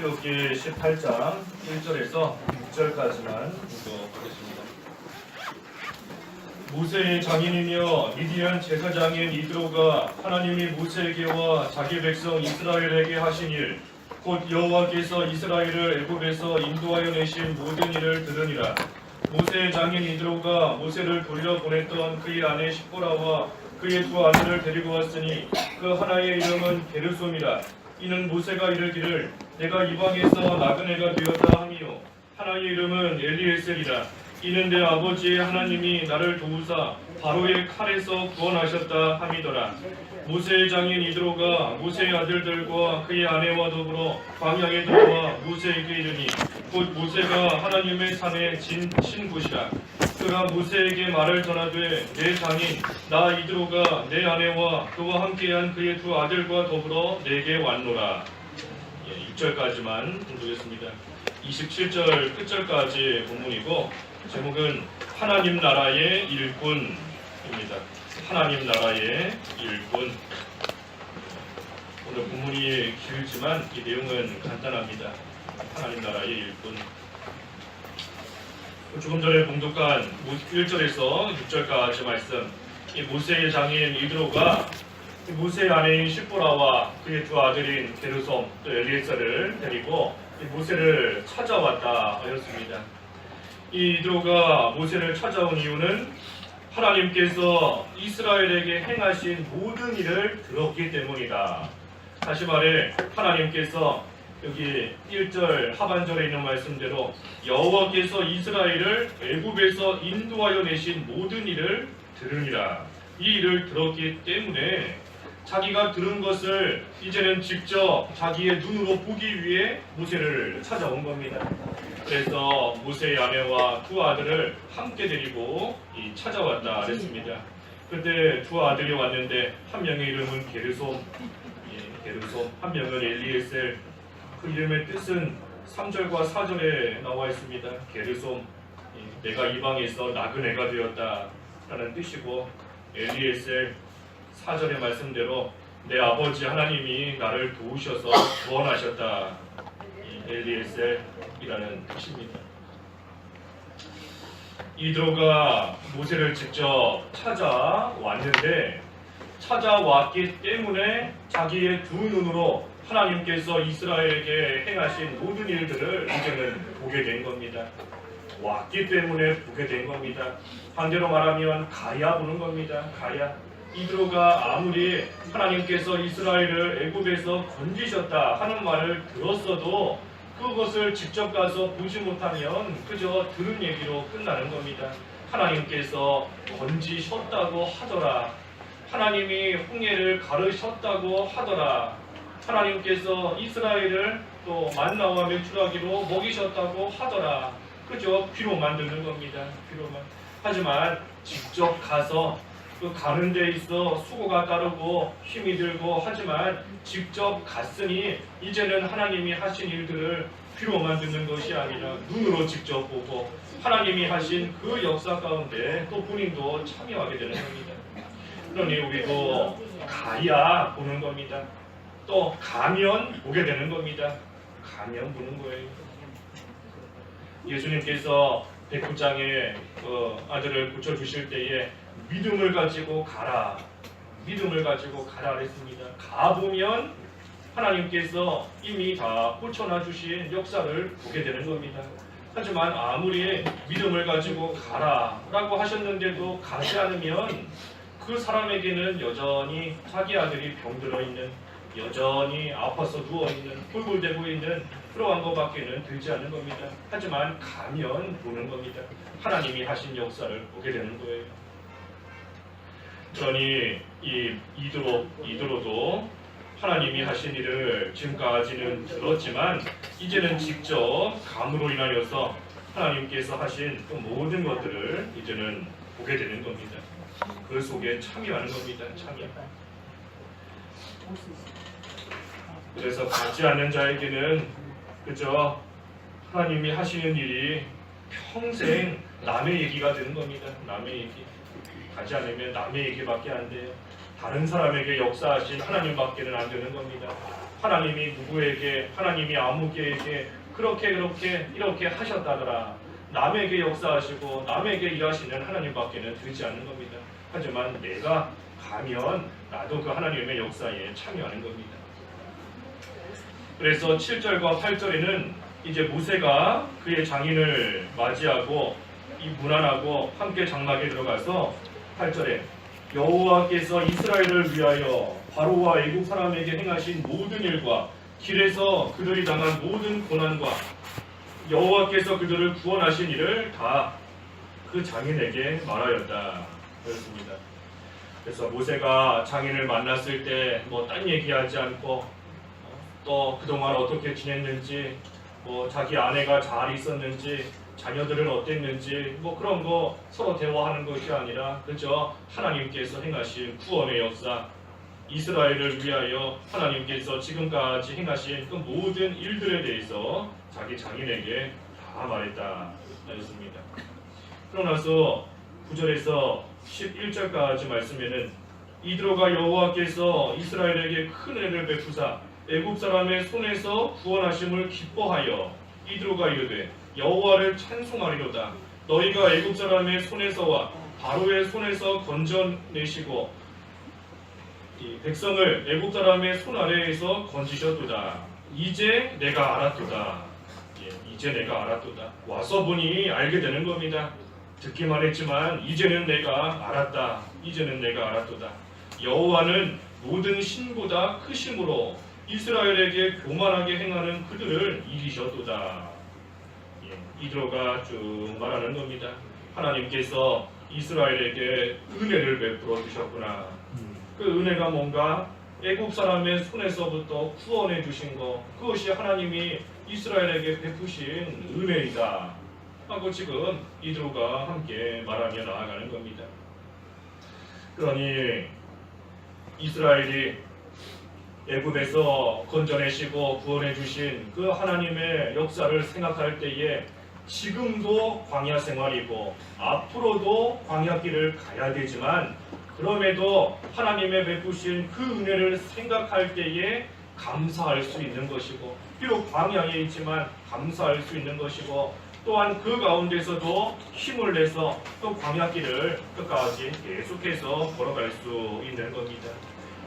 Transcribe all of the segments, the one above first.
출애굽기 18장 1절에서 6절까지만 읽어보겠습니다. 모세의 장인이며 미디안 제사장인 이드로가 하나님이 모세에게와 자기 백성 이스라엘에게 하신 일, 곧 여호와께서 이스라엘을 애굽에서 인도하여 내신 모든 일을 들으니라. 모세의 장인 이드로가 모세를 돌려보냈던 그의 아내 십보라와 그의 두 아들을 데리고 왔으니 그 하나의 이름은 게르솜이라. 이는 모세가 이르기를 내가 이방에서 나그네가 되었다 함이요 하나의 이름은 엘리에셀이라. 이는 내 아버지의 하나님이 나를 도우사 바로의 칼에서 구원하셨다 함이더라. 모세의 장인 이드로가 모세의 아들들과 그의 아내와 더불어 광야에 들어와 모세에게 이르니 곧 모세가 하나님의 산에 진 신 곳이라. 그가 모세에게 말을 전하되 내 장인 나 이드로가 내 아내와 그와 함께한 그의 두 아들과 더불어 내게 왔노라. 예, 6절까지만 보겠습니다. 27절 끝절까지 본문이고 제목은 하나님 나라의 일꾼입니다. 하나님 나라의 일꾼. 오늘 본문이 길지만 이 내용은 간단합니다. 하나님 나라의 일꾼. 조금 전에 봉독한 1절에서 6절까지 말씀. 이 모세의 장인 이드로가 이 모세의 아내인 시보라와 그의 두 아들인 게르솜 또 엘리에서를 데리고 이 모세를 찾아왔다 하였습니다. 이 이드로가 모세를 찾아온 이유는 하나님께서 이스라엘에게 행하신 모든 일을 들었기 때문이다. 다시 말해 하나님께서 여기 1절 하반절에 있는 말씀대로 여호와께서 이스라엘을 애굽에서 인도하여 내신 모든 일을 들으니라. 이 일을 들었기 때문에 자기가 들은 것을 이제는 직접 자기의 눈으로 보기 위해 모세를 찾아온 겁니다. 그래서 모세의 아내와 두 아들을 함께 데리고 이 찾아왔다 그랬습니다. 그때 두 아들이 왔는데 한 명의 이름은 게르솜, 예, 게르솜, 한 명은 엘리에셀. 그 이름의 뜻은 3절과 4절에 나와 있습니다. 게르솜, 예, 내가 이방에서 나그네가 되었다라는 뜻이고 엘리에셀 4절의 말씀대로 내 아버지 하나님이 나를 도우셔서 구원하셨다. 이 엘리에셀 이라는 뜻입니다. 이드로가 모세를 직접 찾아왔는데 찾아왔기 때문에 자기의 두 눈으로 하나님께서 이스라엘에게 행하신 모든 일들을 이제는 보게 된 겁니다. 왔기 때문에 보게 된 겁니다. 반대로 말하면 가야 보는 겁니다. 가야. 이드로가 아무리 하나님께서 이스라엘을 애굽에서 건지셨다 하는 말을 들었어도 그것을 직접 가서 보지 못하면 그저 들은 얘기로 끝나는 겁니다. 하나님께서 건지셨다고 하더라. 하나님이 홍해를 가르셨다고 하더라. 하나님께서 이스라엘을 또 만나와 맥주라기로 먹이셨다고 하더라. 그저 귀로만 듣는 겁니다. 귀로만. 하지만 직접 가서 그 가는 데 있어 수고가 따르고 힘이 들고 하지만 직접 갔으니 이제는 하나님이 하신 일들을 귀로만 듣는 것이 아니라 눈으로 직접 보고 하나님이 하신 그 역사 가운데 또 본인도 참여하게 되는 겁니다. 그러니 우리도 가야 보는 겁니다. 또 가면 보게 되는 겁니다. 가면 보는 거예요. 예수님께서 백부장의 그 아들을 고쳐주실 때에 믿음을 가지고 가라. 믿음을 가지고 가라 그랬습니다. 가보면 하나님께서 이미 다 꽂혀놔 주신 역사를 보게 되는 겁니다. 하지만 아무리 믿음을 가지고 가라 라고 하셨는데도 가지 않으면 그 사람에게는 여전히 자기 아들이 병들어 있는 여전히 아파서 누워 있는 꿀꿀대고 있는 그러한 것밖에는 들지 않는 겁니다. 하지만 가면 보는 겁니다. 하나님이 하신 역사를 보게 되는 거예요. 그러니 이 이드로 이드로도 하나님이 하신 일을 지금까지는 들었지만 이제는 직접 감으로 인하여서 하나님께서 하신 그 모든 것들을 이제는 보게 되는 겁니다. 그 속에 참여하는 겁니다. 참여. 그래서 가지 않는 자에게는 그저 하나님이 하시는 일이 평생 남의 얘기가 되는 겁니다. 남의 얘기. 가지 않으면 남의 얘기밖에 안 돼요. 다른 사람에게 역사하신 하나님밖에는 안 되는 겁니다. 하나님이 누구에게 하나님이 아무개에게 그렇게 그렇게 이렇게 하셨다더라. 남에게 역사하시고 남에게 일하시는 하나님밖에는 되지 않는 겁니다. 하지만 내가 가면 나도 그 하나님의 역사에 참여하는 겁니다. 그래서 7절과 8절에는 이제 모세가 그의 장인을 맞이하고 이 문안하고 함께 장막에 들어가서 8절에 여호와께서 이스라엘을 위하여 바로와 애국 사람에게 행하신 모든 일과 길에서 그들이 당한 모든 고난과 여호와께서 그들을 구원하신 일을 다 그 장인에게 말하였다. 그렇습니다. 그래서 모세가 장인을 만났을 때 뭐 딴 얘기하지 않고 어, 또 그동안 어떻게 지냈는지 뭐 자기 아내가 잘 있었는지 자녀들은 어땠는지 뭐 그런 거 서로 대화하는 것이 아니라 그저 하나님께서 행하신 구원의 역사. 이스라엘을 위하여 하나님께서 지금까지 행하신 그 모든 일들에 대해서 자기 장인에게 다 말했다. 하였습니다. 그러나서 9절에서 11절까지 말씀에는 이드로가 여호와께서 이스라엘에게 큰 은혜를 베푸사 애굽 사람의 손에서 구원하심을 기뻐하여 이드로가 이르되 여호와를 찬송하리로다. 너희가 애굽 사람의 손에서와 바로의 손에서 건져내시고 이 백성을 애굽 사람의 손 아래에서 건지셨도다. 이제 내가 알았도다. 예, 이제 내가 알았도다. 와서 보니 알게 되는 겁니다. 듣기만 했지만 이제는 내가 알았다. 이제는 내가 알았도다. 여호와는 모든 신보다 크심으로 이스라엘에게 교만하게 행하는 그들을 이기셨도다. 예, 이드로가 쭉 말하는 겁니다. 하나님께서 이스라엘에게 은혜를 베풀어 주셨구나. 그 은혜가 뭔가 애굽 사람의 손에서부터 구원해 주신 것 그것이 하나님이 이스라엘에게 베푸신 은혜이다. 하고 지금 이드로가 함께 말하며 나아가는 겁니다. 그러니 이스라엘이 애굽에서 건져내시고 구원해 주신 그 하나님의 역사를 생각할 때에 지금도 광야 생활이고 앞으로도 광야 길을 가야 되지만 그럼에도 하나님의 베푸신 그 은혜를 생각할 때에 감사할 수 있는 것이고 비록 광야에 있지만 감사할 수 있는 것이고 또한 그 가운데서도 힘을 내서 또 광야 길을 끝까지 계속해서 걸어갈 수 있는 겁니다.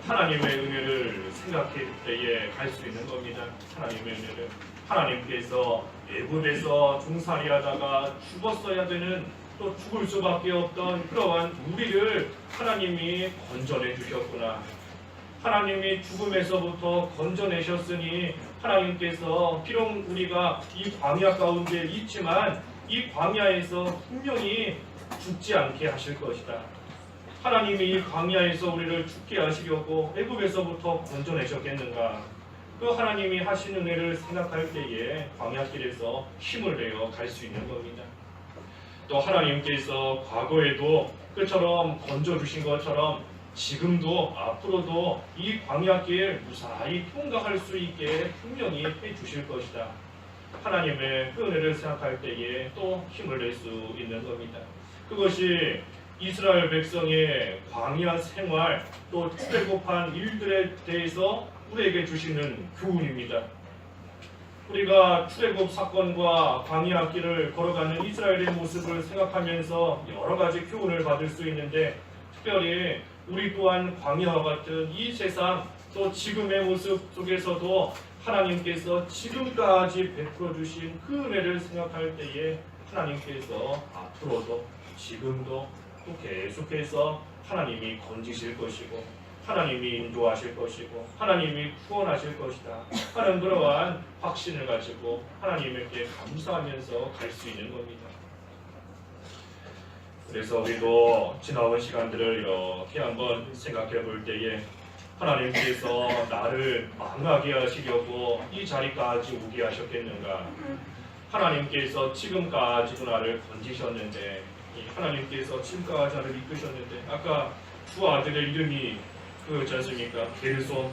하나님의 은혜를 생각할 때에 갈 수 있는 겁니다. 하나님의 은혜를 하나님께서 애굽에서 종살이하다가 죽었어야 되는 또 죽을 수밖에 없던 그러한 우리를 하나님이 건져내 주셨구나. 하나님이 죽음에서부터 건져내셨으니 하나님께서 비록 우리가 이 광야 가운데 있지만 이 광야에서 분명히 죽지 않게 하실 것이다. 하나님이 이 광야에서 우리를 죽게 하시려고 애굽에서부터 건져내셨겠는가? 그 하나님이 하신 은혜를 생각할 때에 광야길에서 힘을 내어 갈 수 있는 겁니다. 또 하나님께서 과거에도 그처럼 건져 주신 것처럼 지금도 앞으로도 이 광야길 무사히 통과할 수 있게 분명히 해 주실 것이다. 하나님의 그 은혜를 생각할 때에 또 힘을 낼 수 있는 겁니다. 그것이 이스라엘 백성의 광야 생활 또 출애굽한 일들에 대해서 우리에게 주시는 교훈입니다. 우리가 출애굽 사건과 광야 길을 걸어가는 이스라엘의 모습을 생각하면서 여러 가지 교훈을 받을 수 있는데 특별히 우리 또한 광야와 같은 이 세상 또 지금의 모습 속에서도 하나님께서 지금까지 베풀어 주신 그 은혜를 생각할 때에 하나님께서 앞으로도 지금도 또 계속해서 하나님이 건지실 것이고 하나님이 인도하실 것이고 하나님이 구원하실 것이다 하는 그러한 확신을 가지고 하나님께 감사하면서 갈 수 있는 겁니다. 그래서 우리도 지나온 시간들을 이렇게 한번 생각해 볼 때에 하나님께서 나를 망하게 하시려고 이 자리까지 오게 하셨겠는가? 하나님께서 지금까지도 나를 건지셨는데 이 하나님께서 나를 이끄셨는데 아까 두 아들의 이름이 그렇지 않습니까? 게르손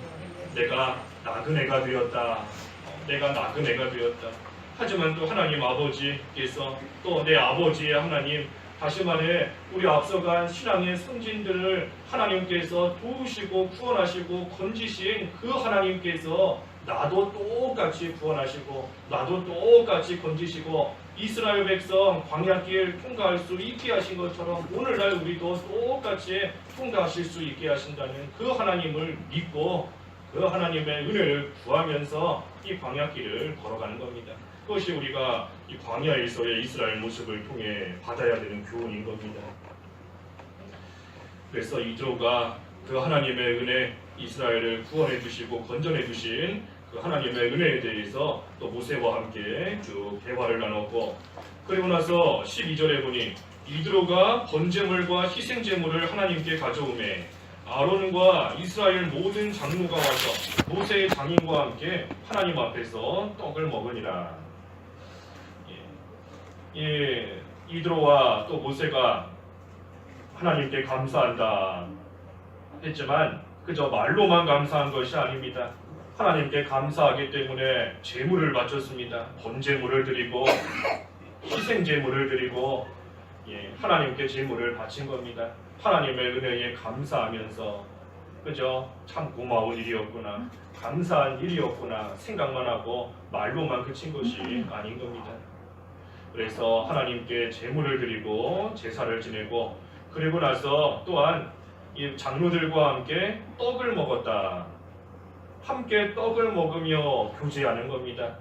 내가 나그네가 되었다. 내가 나그네가 되었다. 하지만 또 하나님 아버지께서 또 내 아버지의 하나님 다시 말해 우리 앞서간 신앙의 성진들을 하나님께서 도우시고 구원하시고 건지신 그 하나님께서 나도 똑같이 구원하시고 나도 똑같이 건지시고 이스라엘 백성 광야길 통과할 수 있게 하신 것처럼 오늘날 우리도 똑같이 통과하실 수 있게 하신다는 그 하나님을 믿고 그 하나님의 은혜를 구하면서 이 광야길을 걸어가는 겁니다. 그것이 우리가 이 광야에서의 이스라엘 모습을 통해 받아야 되는 교훈인 겁니다. 그래서 이드로가 그 하나님의 은혜 이스라엘을 구원해 주시고 건전해 주신 그 하나님의 은혜에 대해서 또 모세와 함께 쭉 대화를 나눴고 그리고 나서 12절에 보니 이드로가 번제물과 희생제물을 하나님께 가져오매 아론과 이스라엘 모든 장로가 와서 모세의 장인과 함께 하나님 앞에서 떡을 먹으니라. 예, 예, 이드로와 또 모세가 하나님께 감사한다 했지만 그저 말로만 감사한 것이 아닙니다. 하나님께 감사하기 때문에 제물을 바쳤습니다. 번제물을 드리고 희생 제물을 드리고 예, 하나님께 제물을 바친 겁니다. 하나님의 은혜에 감사하면서 그저 참 고마운 일이었구나 감사한 일이었구나 생각만 하고 말로만 그친 것이 아닌 겁니다. 그래서 하나님께 제물을 드리고 제사를 지내고 그리고 나서 또한 이 장로들과 함께 떡을 먹었다. 함께 떡을 먹으며 교제하는 겁니다.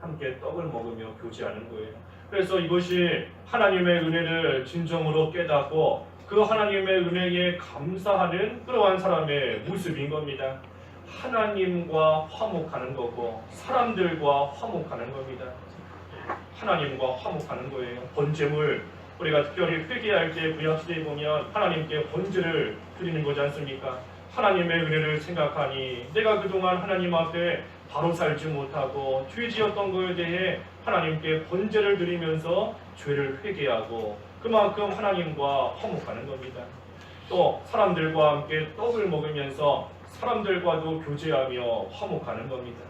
함께 떡을 먹으며 교제하는 거예요. 그래서 이것이 하나님의 은혜를 진정으로 깨닫고 그 하나님의 은혜에 감사하는 그러한 사람의 모습인 겁니다. 하나님과 화목하는 거고 사람들과 화목하는 겁니다. 하나님과 화목하는 거예요. 번제물 우리가 특별히 회개할 때 구약시대에 보면 하나님께 번제를 드리는 거지 않습니까? 하나님의 은혜를 생각하니 내가 그동안 하나님 앞에 바로 살지 못하고 죄 지었던 것에 대해 하나님께 번제를 드리면서 죄를 회개하고 그만큼 하나님과 화목하는 겁니다. 또 사람들과 함께 떡을 먹으면서 사람들과도 교제하며 화목하는 겁니다.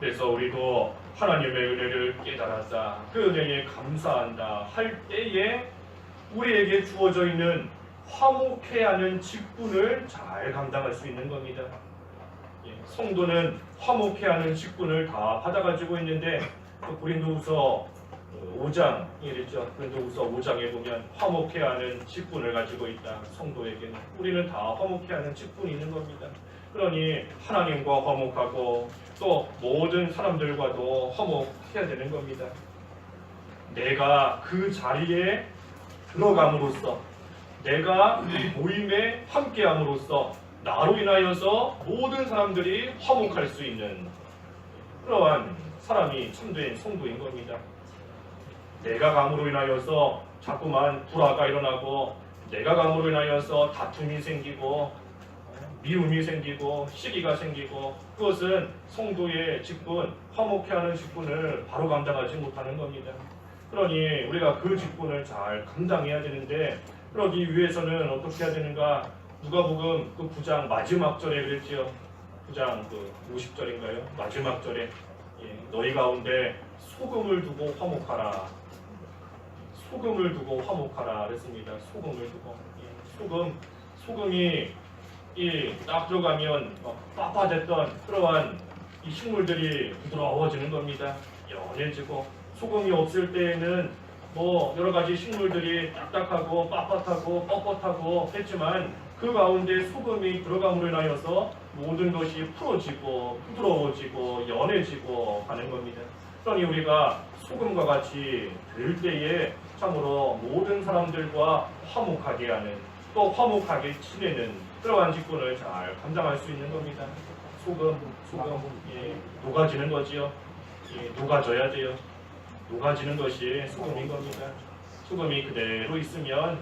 그래서 우리도 하나님의 은혜를 깨달았다. 그 은혜에 감사한다. 할 때에 우리에게 주어져 있는 화목해야 하는 직분을 잘 감당할 수 있는 겁니다. 예, 성도는 화목해야 하는 직분을 다 받아가지고 있는데 그 고린도후서 5장 이랬죠. 고린도후서 5장에 보면 화목해야 하는 직분을 가지고 있다. 성도에게는 우리는 다 화목해야 하는 직분이 있는 겁니다. 그러니 하나님과 화목하고 또 모든 사람들과도 화목해야 되는 겁니다. 내가 그 자리에 들어감으로써 내가 이 모임에 함께함으로써 나로 인하여서 모든 사람들이 화목할 수 있는 그러한 사람이 참된 성도인 겁니다. 내가 감으로 인하여서 자꾸만 불화가 일어나고 내가 감으로 인하여서 다툼이 생기고 미움이 생기고 시기가 생기고 그것은 성도의 직분, 화목해하는 직분을 바로 감당하지 못하는 겁니다. 그러니 우리가 그 직분을 잘 감당해야 되는데 그러기 위해서는 어떻게 해야 되는가? 누가복음 그 9장 마지막 절에 그랬지요. 9장 그 50절인가요? 마지막 절에 예, 너희 가운데 소금을 두고 화목하라. 소금을 두고 화목하라 그랬습니다. 소금을 두고 예, 소금 소금이 이딱 들어가면 어, 빳빳했던 그러한 이 식물들이 부드러워지는 겁니다. 연해지고 소금이 없을 때에는 뭐 여러 가지 식물들이 딱딱하고 빳빳하고 뻣뻣하고 했지만 그 가운데 소금이 들어감으로 인하여서 모든 것이 풀어지고 부드러워지고 연해지고 하는 겁니다. 그러니 우리가 소금과 같이 될 때에 참으로 모든 사람들과 화목하게 하는 또 화목하게 지내는 그러한 직분을 잘 감당할 수 있는 겁니다. 소금, 소금, 예, 녹아지는 거지요. 예, 녹아져야 돼요. 녹아지는 것이 소금인 겁니다. 소금이 그대로 있으면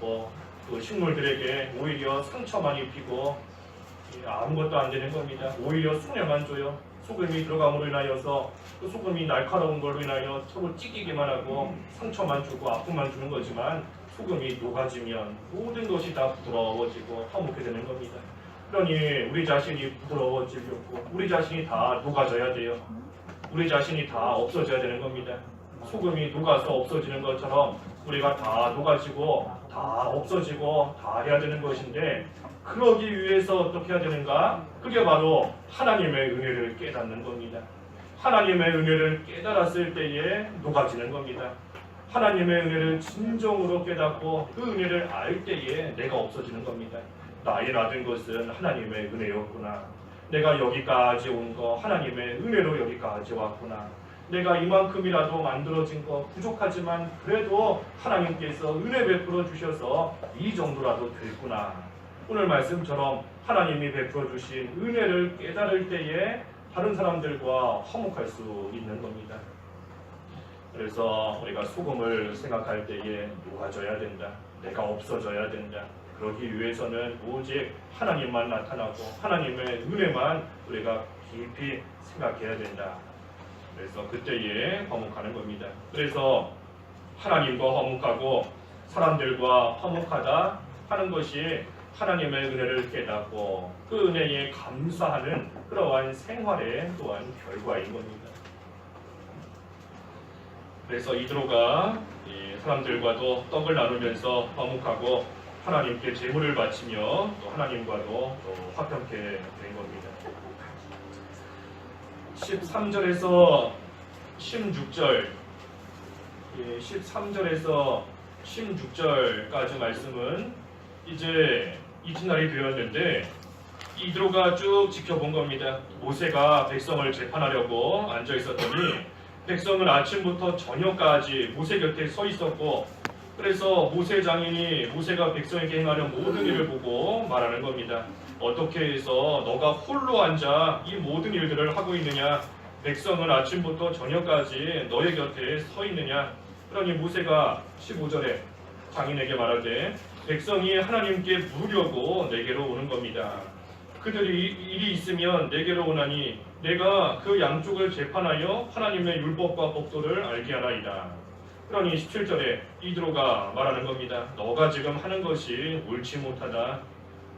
뭐 그 식물들에게 오히려 상처만 입히고 예, 아무것도 안 되는 겁니다. 오히려 손해만 줘요. 소금이 들어감으로 인하여서 그 소금이 날카로운 걸로 인하여 서로 찢기기만 하고 상처만 주고 아픔만 주는 거지만 소금이 녹아지면 모든 것이 다 부드러워지고 화목해 되는 겁니다. 그러니 우리 자신이 부드러워지려고 우리 자신이 다 녹아져야 돼요. 우리 자신이 다 없어져야 되는 겁니다. 소금이 녹아서 없어지는 것처럼 우리가 다 녹아지고 다 없어지고 다 해야 되는 것인데 그러기 위해서 어떻게 해야 되는가? 그게 바로 하나님의 은혜를 깨닫는 겁니다. 하나님의 은혜를 깨달았을 때에 녹아지는 겁니다. 하나님의 은혜를 진정으로 깨닫고 그 은혜를 알 때에 내가 없어지는 겁니다. 나의 나된 것은 하나님의 은혜였구나. 내가 여기까지 온 거 하나님의 은혜로 여기까지 왔구나. 내가 이만큼이라도 만들어진 거 부족하지만 그래도 하나님께서 은혜 베풀어 주셔서 이 정도라도 됐구나. 오늘 말씀처럼 하나님이 베풀어 주신 은혜를 깨달을 때에 다른 사람들과 화목할 수 있는 겁니다. 그래서 우리가 소금을 생각할 때에 녹아져야 된다. 내가 없어져야 된다. 그러기 위해서는 오직 하나님만 나타나고 하나님의 은혜만 우리가 깊이 생각해야 된다. 그래서 그때에 화목하는 겁니다. 그래서 하나님과 화목하고 사람들과 화목하다 하는 것이 하나님의 은혜를 깨닫고 그 은혜에 감사하는 그러한 생활의 또한 결과인 겁니다. 그래서 이드로가 이 사람들과도 떡을 나누면서 화목하고 하나님께 제물을 바치며 또 하나님과도 또 화평케 된 겁니다. 13절에서 16절, 13절에서 16절까지 말씀은 이제 이튿날이 되었는데 이드로가 쭉 지켜본 겁니다. 모세가 백성을 재판하려고 앉아 있었더니 백성은 아침부터 저녁까지 모세 곁에 서 있었고 그래서 모세 장인이 모세가 백성에게 행하는 모든 일을 보고 말하는 겁니다. 어떻게 해서 너가 홀로 앉아 이 모든 일들을 하고 있느냐? 백성은 아침부터 저녁까지 너의 곁에 서 있느냐? 그러니 모세가 15절에 장인에게 말하되 백성이 하나님께 물으려고 내게로 오는 겁니다. 그들이 일이 있으면 내게로 오나니 내가 그 양쪽을 재판하여 하나님의 율법과 법도를 알게 하나이다. 그러니 17절에 이드로가 말하는 겁니다. 너가 지금 하는 것이 옳지 못하다.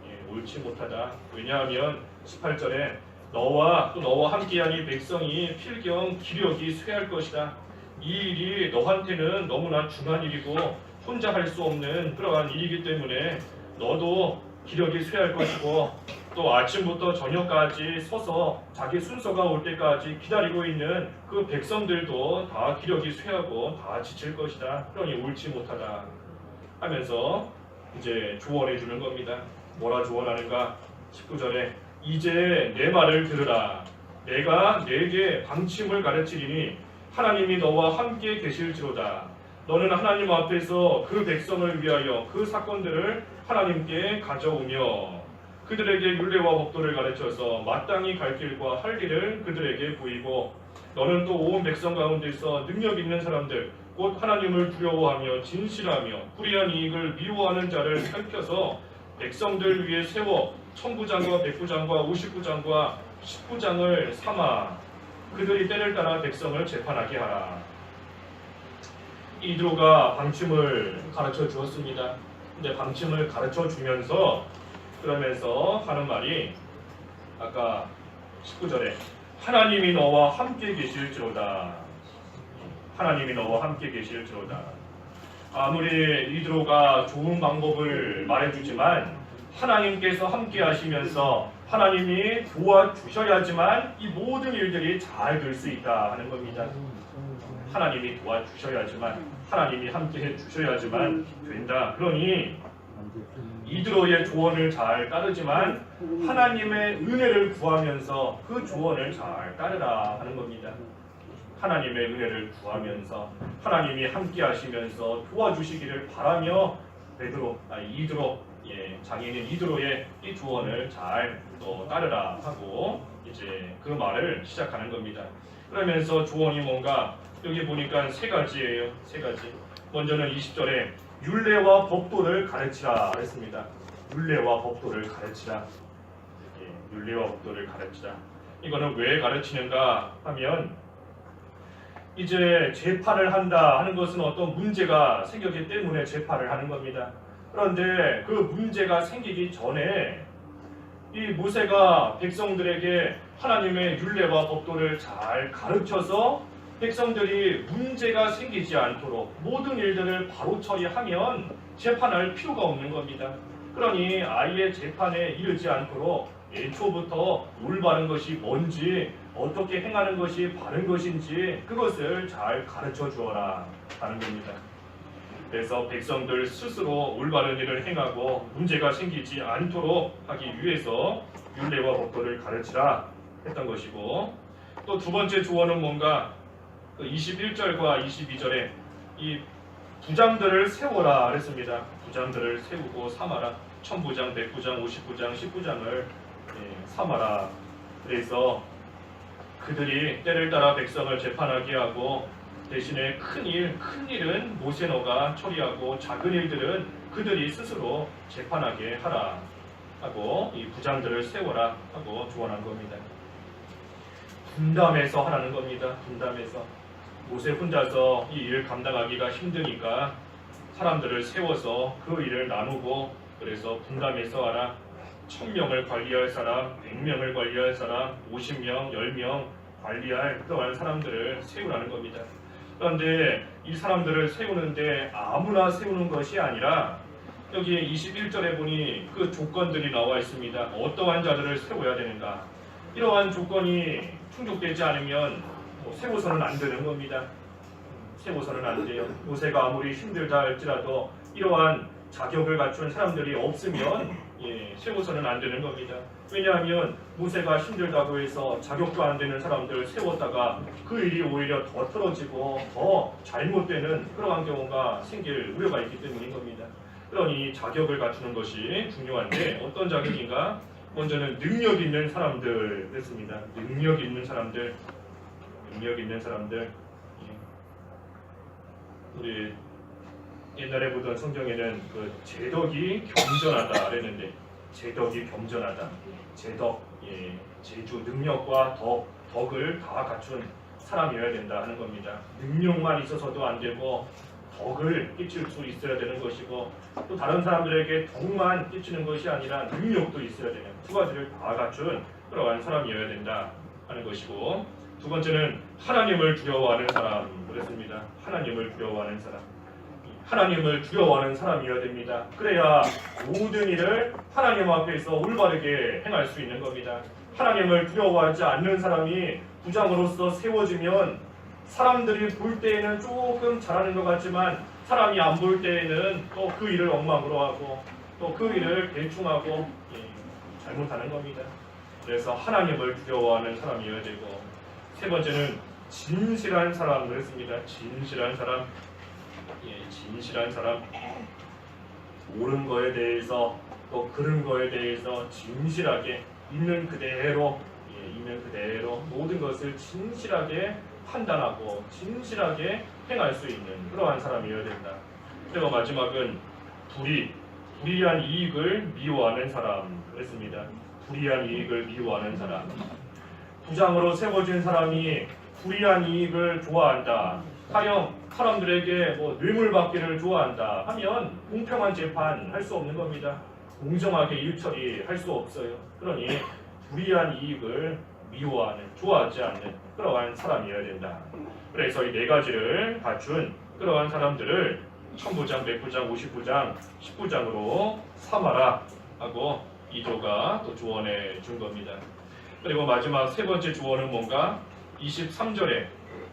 예, 옳지 못하다. 왜냐하면 18절에 너와 또 너와 함께하니 백성이 필경 기력이 쇠할 것이다. 이 일이 너한테는 너무나 중한 일이고 혼자 할 수 없는 그러한 일이기 때문에 너도 기력이 쇠할 것이고 또 아침부터 저녁까지 서서 자기 순서가 올 때까지 기다리고 있는 그 백성들도 다 기력이 쇠하고 다 지칠 것이다. 그러니 옳지 못하다 하면서 이제 조언해 주는 겁니다. 뭐라 조언하는가? 19절에 이제 내 말을 들으라. 내가 내게 방침을 가르치리니 하나님이 너와 함께 계실지로다. 너는 하나님 앞에서 그 백성을 위하여 그 사건들을 하나님께 가져오며 그들에게 율례와 법도를 가르쳐서 마땅히 갈 길과 할 길을 그들에게 보이고 너는 또 온 백성 가운데서 능력 있는 사람들 곧 하나님을 두려워하며 진실하며 불의한 이익을 미워하는 자를 살펴서 백성들 위에 세워 천부장과 백부장과 오십부장과 십부장을 삼아 그들이 때를 따라 백성을 재판하게 하라. 이드로가 방침을 가르쳐 주었습니다. 근데 방침을 가르쳐 주면서 그러면서 하는 말이 아까 19절에 하나님이 너와 함께 계실지로다. 하나님이 너와 함께 계실지로다. 아무리 이드로가 좋은 방법을 말해주지만 하나님께서 함께 하시면서 하나님이 도와주셔야지만 이 모든 일들이 잘 될 수 있다 하는 겁니다. 하나님이 도와주셔야지만 하나님이 함께 해주셔야지만 된다. 그러니 이드로의 조언을 잘 따르지만 하나님의 은혜를 구하면서 그 조언을 잘 따르라 하는 겁니다. 하나님의 은혜를 구하면서 하나님이 함께 하시면서 도와주시기를 바라며 베드로 아 이드로 예, 장인인 이드로의 이 조언을 잘 또 따르라 하고 이제 그 말을 시작하는 겁니다. 그러면서 조언이 뭔가 여기 보니까 세 가지예요. 세 가지. 먼저는 20절에 율례와 법도를 가르치라 했습니다. 율례와 법도를 가르치라. 예, 율례와 법도를 가르치라. 이거는 왜 가르치는가 하면 이제 재판을 한다 하는 것은 어떤 문제가 생겼기 때문에 재판을 하는 겁니다. 그런데 그 문제가 생기기 전에 이 모세가 백성들에게 하나님의 율례와 법도를 잘 가르쳐서 백성들이 문제가 생기지 않도록 모든 일들을 바로 처리하면 재판할 필요가 없는 겁니다. 그러니 아예 재판에 이르지 않도록 애초부터 올바른 것이 뭔지 어떻게 행하는 것이 바른 것인지 그것을 잘 가르쳐 주어라 하는 겁니다. 그래서 백성들 스스로 올바른 일을 행하고 문제가 생기지 않도록 하기 위해서 율례와 법도를 가르치라 했던 것이고 또 두 번째 조언은 뭔가 그 21절과 22절에 이 부장들을 세워라 그랬습니다. 부장들을 세우고 삼아라. 천부장, 백부장, 오십부장, 십부장을 예, 삼아라. 그래서 그들이 때를 따라 백성을 재판하게 하고 대신에 큰 일, 큰 일은 모세너가 처리하고 작은 일들은 그들이 스스로 재판하게 하라 하고 이 부장들을 세워라 하고 조언한 겁니다. 분담해서 하라는 겁니다. 분담해서 모세 혼자서 이일 감당하기가 힘드니까 사람들을 세워서 그 일을 나누고 그래서 분담해서 하라. 천 명을 관리할 사람, 백 명을 관리할 사람, 오십 명, 열 명 관리할 그러한 사람들을 세우라는 겁니다. 그런데 이 사람들을 세우는데 아무나 세우는 것이 아니라 여기 21절에 보니 그 조건들이 나와 있습니다. 어떠한 자들을 세워야 되는가? 이러한 조건이 충족되지 않으면 뭐 세워서는 안 되는 겁니다. 세워서는 안 돼요. 모세가 아무리 힘들다 할지라도 이러한 자격을 갖춘 사람들이 없으면 예, 세워서는 안 되는 겁니다. 왜냐하면 모세가 힘들다고 해서 자격도 안 되는 사람들 세웠다가 그 일이 오히려 더 틀어지고 더 잘못되는 그러한 경우가 생길 우려가 있기 때문인 겁니다. 그러니 자격을 갖추는 것이 중요한데 어떤 자격인가? 먼저는 능력 있는 사람들 됐습니다. 능력 있는 사람들, 능력 있는 사람들. 예. 우리 옛날에 보던 성경에는 그 제덕이 겸전하다 그랬는데 제덕이 겸전하다. 제덕, 예, 제주 능력과 덕, 덕을 다 갖춘 사람이어야 된다 하는 겁니다. 능력만 있어서도 안 되고 덕을 끼칠 수 있어야 되는 것이고 또 다른 사람들에게 덕만 끼치는 것이 아니라 능력도 있어야 되는 두 가지를 다 갖춘 그러한 사람이어야 된다 하는 것이고 두 번째는 하나님을 두려워하는 사람 그랬습니다. 하나님을 두려워하는 사람. 하나님을 두려워하는 사람이어야 됩니다. 그래야 모든 일을 하나님 앞에서 올바르게 행할 수 있는 겁니다. 하나님을 두려워하지 않는 사람이 부장으로서 세워지면 사람들이 볼 때에는 조금 잘하는 것 같지만 사람이 안 볼 때에는 또 그 일을 엉망으로 하고 또 그 일을 대충하고 예, 잘못하는 겁니다. 그래서 하나님을 두려워하는 사람이어야 되고 세 번째는 진실한 사람 그랬습니다. 진실한 사람, 예, 진실한 사람, 옳은 거에 대해서 또 그른 거에 대해서 진실하게 있는 그대로 예, 있는 그대로 모든 것을 진실하게 판단하고 진실하게 행할 수 있는 그러한 사람이어야 된다. 그리고 마지막은 불의, 불의한 이익을 미워하는 사람 그랬습니다. 불의한 이익을 미워하는 사람. 부장으로 세워진 사람이 불의한 이익을 좋아한다. 가령 사람들에게 뭐 뇌물 받기를 좋아한다 하면 공평한 재판 할 수 없는 겁니다. 공정하게 일 처리 할 수 없어요. 그러니 불의한 이익을 미워하는, 좋아하지 않는 그러한 사람이어야 된다. 그래서 이 네 가지를 갖춘 그러한 사람들을 천부장, 백부장, 오십부장, 십부장으로 삼아라 하고 이조가 또 조언해 준 겁니다. 그리고 마지막 세 번째 조언은 뭔가 23절에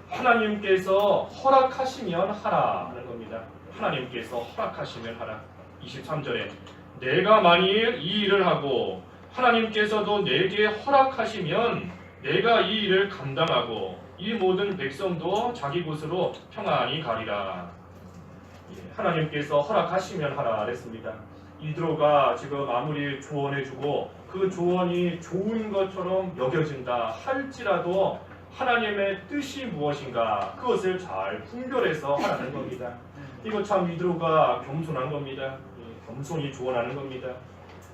하나님께서 허락하시면 하라 하는 겁니다. 하나님께서 허락하시면 하라. 23절에 내가 만일 이 일을 하고 하나님께서도 내게 허락하시면 내가 이 일을 감당하고 이 모든 백성도 자기 곳으로 평안히 가리라. 예, 하나님께서 허락하시면 하라 그랬습니다. 이드로가 지금 아무리 조언해주고 그 조언이 좋은 것처럼 여겨진다 할지라도 하나님의 뜻이 무엇인가 그것을 잘 분별해서 하라는 겁니다. 이거 참 이드로가 겸손한 겁니다. 예, 겸손히 조언하는 겁니다.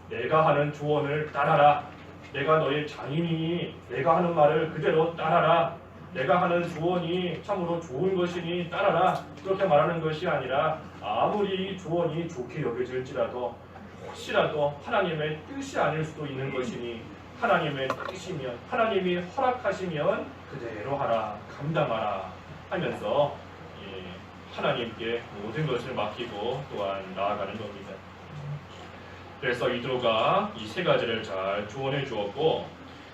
내가 하는 조언을 따라라. 내가 너의 장인이니 내가 하는 말을 그대로 따라라. 내가 하는 조언이 참으로 좋은 것이니 따라라. 그렇게 말하는 것이 아니라 아무리 이 조언이 좋게 여겨질지라도 혹시라도 하나님의 뜻이 아닐 수도 있는 것이니 하나님의 뜻이면 하나님이 허락하시면 그대로 하라 감당하라 하면서 예, 하나님께 모든 것을 맡기고 또한 나아가는 겁니다. 그래서 이드로가 이 세 가지를 잘 조언해 주었고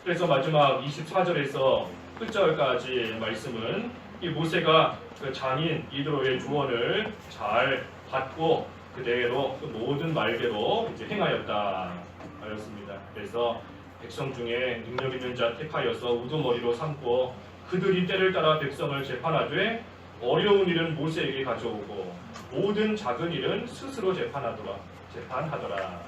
그래서 마지막 24절에서 끝절까지 말씀은 이 모세가 그 장인 이드로의 조언을 잘 받고 그대로 그 모든 말대로 이제 행하였다 하였습니다. 그래서 백성 중에 능력 있는 자 택하여서 우두머리로 삼고 그들이 때를 따라 백성을 재판하되 어려운 일은 모세에게 가져오고 모든 작은 일은 스스로 재판하더라 재판하더라.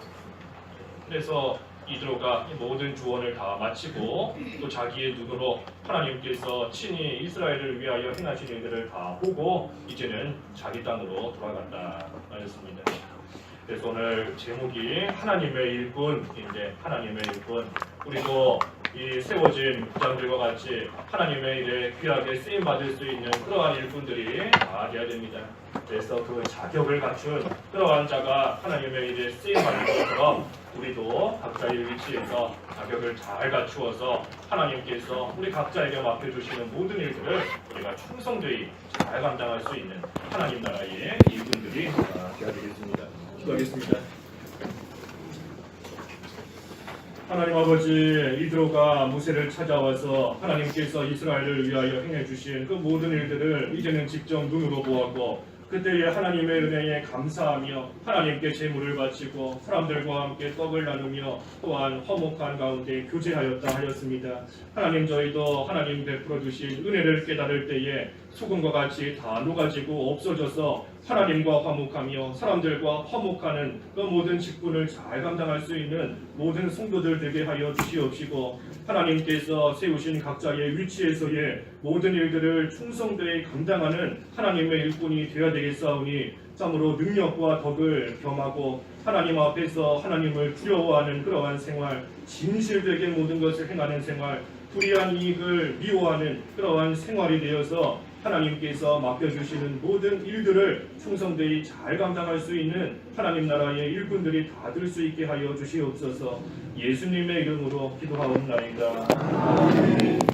그래서 이드로가 이 모든 조언을 다 마치고 또 자기의 눈으로 하나님께서 친히 이스라엘을 위하여 행하신 일들을 다 보고 이제는 자기 땅으로 돌아간다 하였습니다. 그래서 오늘 제목이 하나님의 일꾼인데 하나님의 일꾼 우리도 이 세워진 부장들과 같이 하나님의 일에 귀하게 쓰임 받을 수 있는 그러한 일꾼들이 다 되어야 됩니다. 그래서 그 자격을 갖춘 그러한 자가 하나님의 일에 쓰임 받는 것처럼 우리도 각자의 위치에서 자격을 잘 갖추어서 하나님께서 우리 각자에게 맡겨주시는 모든 일들을 우리가 충성되이 잘 감당할 수 있는 하나님 나라의 일꾼들이 되어야 되겠습니다. 기도하겠습니다. 하나님 아버지 이드로가 모세를 찾아와서 하나님께서 이스라엘을 위하여 행해 주신 그 모든 일들을 이제는 직접 눈으로 보았고 그때의 하나님의 은혜에 감사하며 하나님께 제물을 바치고 사람들과 함께 떡을 나누며 또한 화목한 가운데 교제하였다 하였습니다. 하나님 저희도 하나님 베풀어 주신 은혜를 깨달을 때에 소금과 같이 다 녹아지고 없어져서 하나님과 화목하며 사람들과 화목하는 그 모든 직분을 잘 감당할 수 있는 모든 성도들 되게 하여 주시옵시고 하나님께서 세우신 각자의 위치에서의 모든 일들을 충성되이 감당하는 하나님의 일꾼이 되어야 되겠사오니 참으로 능력과 덕을 겸하고 하나님 앞에서 하나님을 두려워하는 그러한 생활 진실되게 모든 것을 행하는 생활 불의한 이익을 미워하는 그러한 생활이 되어서 하나님께서 맡겨주시는 모든 일들을 충성되이 잘 감당할 수 있는 하나님 나라의 일꾼들이 다 될 수 있게 하여 주시옵소서 예수님의 이름으로 기도하옵나이다.